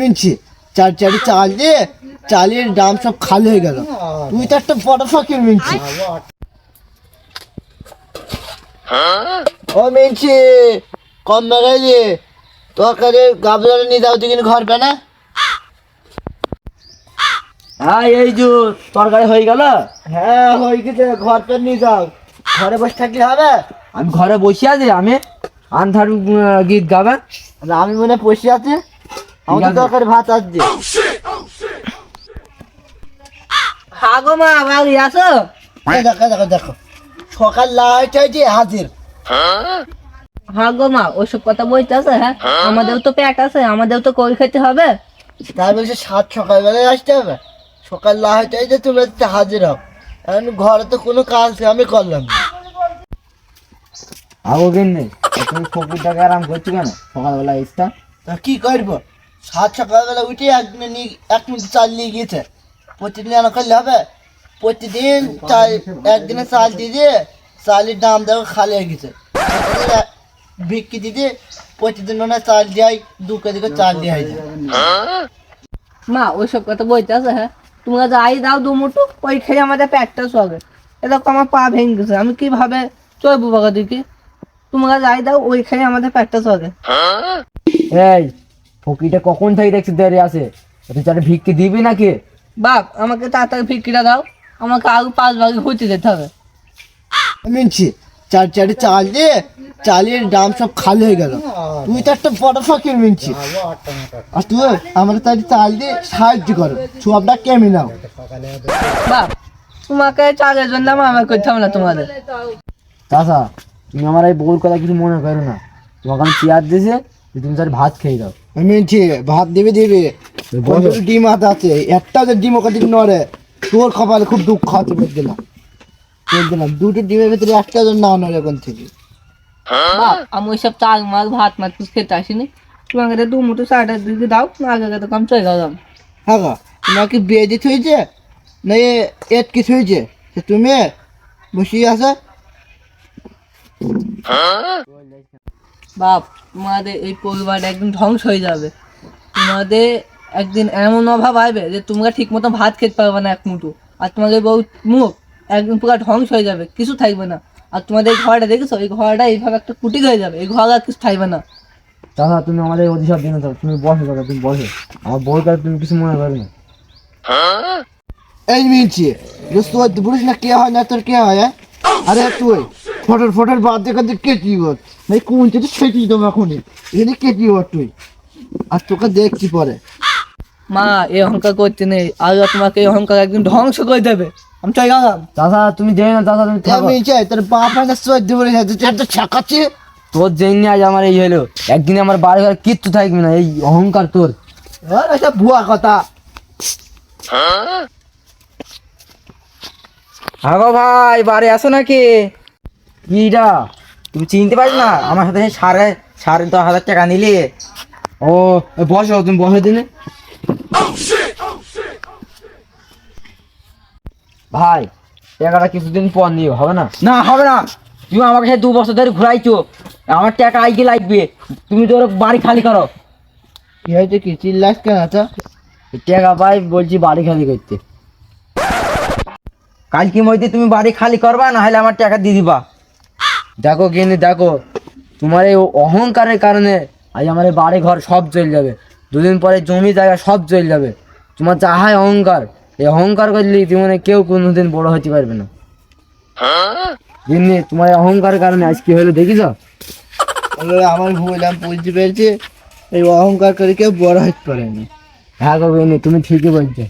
মিনছি। চার চারি চাল দিয়ে চালের দাম সব খালি হয়ে গেল। তুই তো একটা বড় ফকির মিনছি। ও মিনছি কম মেঘাইলি তরকারি গাবলারে নিয়ে যাও দিকে ঘর পেনা হ্যাঁ এই যে তরকারি হয়ে গেল। হ্যাঁ হয়ে গেছে ঘর পে নিয়ে যাও। ঘরে বসে থাকলে হবে? আমি ঘরে বসে আছি আমি আন্ধার গীত গাবে। আর আমি মনে হয় বসে আছি। আমাদের আছে। ভাত আসছে। হ্যাঁ গো মা বাড়ি আসো? দেখো দেখো দেখো। সকাল লাইট হয়েছে হাজির। হ্যাঁ? গো মা ওইসব কথা বলতে আছে হ্যাঁ? আমাদেরও তো পেট আছে আমাদেরও তো কই খেতে হবে? তাই বলছে সাত সকালবেলায় আসতে হবে। সকাল লাইট হয়েছে তুমি হাজির হও। এখন ঘরে তো কোনো কাজ নেই, আমি করলাম। না। কেন নেই তুমি ফকুরটাকে আরাম করছ কেন? সকালবেলা ইস্তা তা কি করব? সাত সকালবেলা উঠে একদিনে নিয়ে এক মিনিট চাল নিয়ে গিয়েছে। প্রতিদিন এনে করলে হবে। প্রতিদিন চাল একদিনে চাল দিয়ে দিয়ে চালের দাম দেখো খালি হয়ে গেছে। বিক্রি দিয়ে দিয়ে প্রতিদিন মনে হয় চাল দেয় দু কেজি করে চাল দেওয়া হয়ে যায় মা ওইসব কথা বলতে আছে হ্যাঁ? তোমরা যাই দাও দু মুঠো ওই খেয়ে আমাদের পেটটা চলে এটা তো আমার পা ভেঙে গেছে আমি কীভাবে চলবো বাবা দিকে তোমরা যাই দাও ওই খেয়ে আমাদের পেটটা চলে এই ফকিরটা কখন থেকে দেখছি দাঁড়িয়ে আছে? তুই চারে ভিক্ষে দিবি নাকি? বাপ আমাকে তাড়াতাড়ি ফিকিটা দাও। আমাকে আরও পাঁচ ভাগে ঘুরতে যেতে হবে। মিনছি চার চারি চাল দিয়ে চালের দাম সব খালি হয়ে গেল। তুই তো একটা বড় ফকির মিনছি। আর তুই আমাদের তাই চাল দিয়ে সাহায্য করো। সবটা কেমন নাও। বাপ তোমাকে চালের জন্য আমার করতে হবে না তোমাদের। চাষা তুমি আমার এই বউর কথা কিছু মনে করো না। তোমাকে আমি চেয়ার দিয়েছে তুমি চার ভাত খেয়ে দাও মিনছি ভাত দিবি দিবি বলো। ডিম হাতে আছে? একটা যে ডিম ওকে দিন নড়ে তোর কপালে খুব দুঃখ আছে দিলাম দিলাম দুটো ডিমের ভিতরে একটা জন না নড়ে এখন থেকে। বাপ আমি ওইসব চাল মাছ ভাত মাছ কিছু খেতে আসিনি। তোমাকে দু মুঠো সাড়ে দিকে দাও না আগে আগে তো কাম চলে গেলাম হ্যাঁ গো, তোমার কি বিয়ে দিতে হয়েছে? না এ এট কিছু হয়েছে? তুমি বসিয়ে আছে? বাপ তোমাদের এই পরিবারটা একদিন ধ্বংস হয়ে যাবে। তোমাদের একদিন এমন অভাব আসবে যে তোমরা ঠিক মতো ভাত খেতে পারবে না এক মুঠো। আর তোমাদের বউ মুখ একদিন পুরো ধ্বংস হয়ে যাবে কিছু থাকবে না। আর তোমাদের এই ঘরটা দেখেছ? এই ঘরটা এইভাবে একটা কুটি হয়ে যাবে এই ঘর আর কিছু থাকবে না। দাদা তুমি আমাদের অধিসব দিন তুমি বসো দাদা তুমি বসো। আমার বউর কথা তুমি কিছু মনে করো না। এই মিনছি তোর বুঝিস না কে হয় না তোর কে হয় হ্যাঁ? আরে তুই। ফটোর ফটোর বাদ দেখে তুই কেটি ওর নাই কোন চেয়ে সেটি তোমার এখনই? এখানে কেটি ওর তুই। আর তোকে দেখছি পরে। মা এই অহংকার করতে নেই। আর তোমাকে এই অহংকার একদিন ধ্বংস করে দেবে। আমি চাই গেলাম দাদা তুমি যেই না চাষা তুমি আমি চাই তোর বাপ বলে যাচ্ছে তুই একটা ছাকাচ্ছি। তোর জন্য আজ আমার এই হলো। একদিন আমার বাড়ি ঘরে কিচ্ছু থাকবে না এই অহংকার তোর। আর একটা ভুয়া কথা। আগো ভাই বাড়ি আসো নাকি? কিটা তুমি চিনতে পারছ না? আমার সাথে সাড়ে সাড়ে দশ হাজার টাকা নিলি। ও বসো তুমি বসো দিনে ভাই টাকাটা কিছুদিন পর নিও হবে না? না হবে না। তুমি আমাকে সেই দু বছর ধরে ঘুরাইছো। আমার টাকা আইকে লাগবে। তুমি তোর বাড়ি খালি করো। কি হয়েছে কি? চিল্লাস কেন তো টাকা পাই বলছি বাড়ি খালি করতে। কালকে মধ্যে তুমি বাড়ি খালি করবা না হলে আমার টাকা দিয়ে দিবা। দেখো কিনে দেখো। তোমার এই অহংকারের কারণে আজ আমার এই বাড়ি ঘর সব চলে যাবে। দুদিন পরে জমি জায়গা সব চলে যাবে। তোমার যাহাই অহংকার এই অহংকার করলে জীবনে কেউ কোনোদিন বড় হতে পারবে না। জিন্নি তোমার এই অহংকারের কারণে আজ কি হলো দেখিস আমার ভুল আমি বুঝতে পেরেছি। এই অহংকার করে কেউ বড় হতে পারেনি। হ্যাঁ গো তুমি ঠিকই বলছো।